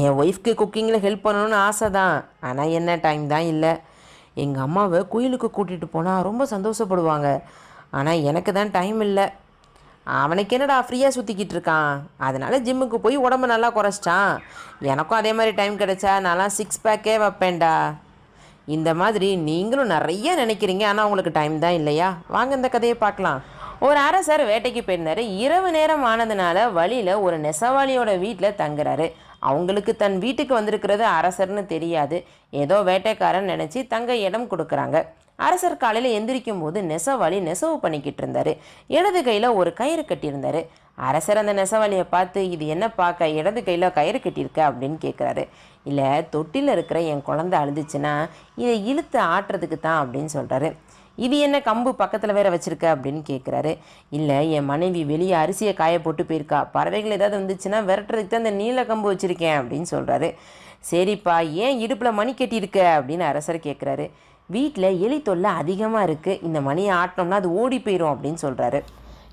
என் ஒய்ஃப்க்கு குக்கிங்கில் ஹெல்ப் பண்ணணும்னு ஆசை தான் ஆனால் என்ன டைம் தான் இல்லை. எங்கள் அம்மாவை கோயிலுக்கு கூட்டிகிட்டு போனால் ரொம்ப சந்தோஷப்படுவாங்க. ஆனால் எனக்கு தான் டைம் இல்லை. அவனுக்கு என்னடா ஃப்ரீயாக சுற்றிக்கிட்டு இருக்கான்? அதனால் ஜிம்முக்கு போய் உடம்பு நல்லா குறைச்சிட்டான். எனக்கும் அதே மாதிரி டைம் கிடைச்சா நான்லாம் சிக்ஸ் பேக்கே வைப்பேன்டா. இந்த மாதிரி நீங்களும் நிறைய நினைக்கிறீங்க. ஆனால் உங்களுக்கு டைம் தான் இல்லையா? வாங்க இந்த கதையை பார்க்கலாம். ஒரு அரசர் வேட்டைக்கு போயிருந்தாரு. இரவு நேரம் ஆனதுனால வழியில் ஒரு நெசவாளியோட வீட்டில் தங்குறாரு. அவங்களுக்கு தன் வீட்டுக்கு வந்திருக்கிறது அரசர்னு தெரியாது. ஏதோ வேட்டைக்காரன் நினச்சி தங்க இடம் கொடுக்குறாங்க. அரசர் காலையில் எந்திரிக்கும் போது நெசவாளி நெசவு பண்ணிக்கிட்டு இருந்தாரு. இடது கையில் ஒரு கயிறு கட்டியிருந்தாரு. அரசர் அந்த நெசவாளியை பார்த்து இது என்ன பார்க்க? இடது கையில் கயிறு கட்டியிருக்க? அப்படின்னு கேட்குறாரு இல்லை தொட்டியில் இருக்கிற என் குழந்தை அழுதுச்சுன்னா இதை இழுத்து ஆட்டுறதுக்கு தான் அப்படின்னு சொல்கிறாரு இது என்ன கம்பு பக்கத்தில் வேற வச்சிருக்க அப்படின்னு கேட்குறாரு இல்லை என் மனைவி வெளியே அரிசியை காய போட்டு போயிருக்கா. பறவைகள் ஏதாவது வந்துச்சுன்னா விரட்டுறதுக்கு தான் இந்த நீல கம்பு வச்சுருக்கேன் அப்படின்னு சொல்கிறாரு சரிப்பா ஏன் இடுப்பில் மணி கட்டியிருக்க? அப்படின்னு அரசர் கேட்குறாரு வீட்டில் எலி தொல்லை அதிகமாக இருக்குது இந்த மணியை ஆட்டினோம்னா அது ஓடி போயிடும் அப்படின்னு சொல்கிறாரு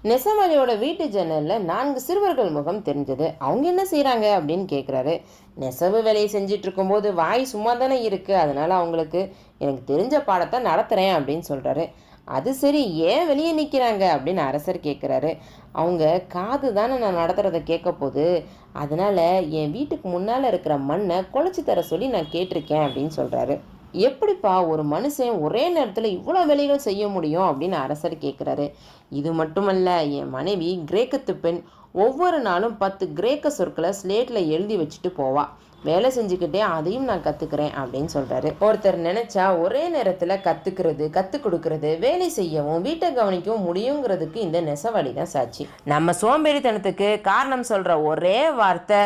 நெசவாளியோட வீட்டு ஜன்னலில் நான்கு சிறுவர்கள் முகம் தெரிஞ்சது. அவங்க என்ன செய்கிறாங்க அப்படின்னு கேட்குறாரு நெசவு வேலையை செஞ்சிட்டு இருக்கும்போது வாய் சும்மா தானே இருக்குது அதனால் அவங்களுக்கு எனக்கு தெரிஞ்ச பாடத்தை நடத்துகிறேன் அப்படின்னு சொல்கிறாரு அது சரி ஏன் வெளியே நிற்கிறாங்க அப்படின்னு அரசர் கேட்குறாரு அவங்க காது தானே நான் நடத்துகிறத கேட்க போது அதனால் என் வீட்டுக்கு முன்னால் இருக்கிற மண்ணை குழச்சி தர சொல்லி நான் கேட்டிருக்கேன் அப்படின்னு சொல்கிறாரு எப்படிப்பா ஒரு மனுஷன் ஒரே நேரத்தில் இவ்வளோ வேலைகள் செய்ய முடியும் அப்படின்னு அரசர் கேட்குறாரு இது மட்டுமல்ல என் மனைவி கிரேக்கத்து பெண் ஒவ்வொரு நாளும் பத்து கிரேக்க சொற்களை ஸ்லேட்டில் எழுதி வச்சுட்டு போவா. வேலை செஞ்சுக்கிட்டே அதையும் நான் கற்றுக்கிறேன் அப்படின்னு சொல்கிறாரு ஒருத்தர் நினச்சா ஒரே நேரத்தில் கற்றுக்கிறது கற்றுக் கொடுக்கறது வேலை செய்யவும் வீட்டை கவனிக்கவும் முடியுங்கிறதுக்கு இந்த நெசவாளி தான் சாட்சி. நம்ம சோம்பேறித்தனத்துக்கு காரணம் சொல்கிற ஒரே வார்த்தை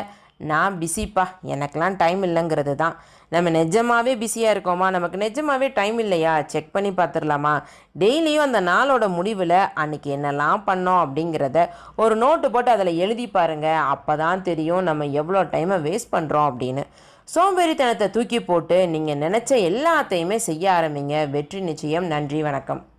நான் பிஸிப்பா எனக்கெலாம் டைம் இல்லைங்கிறது தான். நம்ம நிஜமாகவே பிஸியாக இருக்கோமா? நமக்கு நிஜமாகவே டைம் இல்லையா? செக் பண்ணி பார்த்துடலாமா? டெய்லியும் அந்த நாளோட முடிவில் அன்னைக்கு என்னெல்லாம் பண்ணோம் அப்படிங்கிறத ஒரு நோட்டு போட்டு அதில் எழுதி பாருங்கள் அப்போ தான் தெரியும் நம்ம எவ்வளோ டைமை வேஸ்ட் பண்ணுறோம் அப்படின்னு. சோம்பேறித்தனத்தை தூக்கி போட்டு நீங்கள் நினச்ச எல்லாத்தையுமே செய்ய ஆரம்பிங்க. வெற்றி நிச்சயம். நன்றி. வணக்கம்.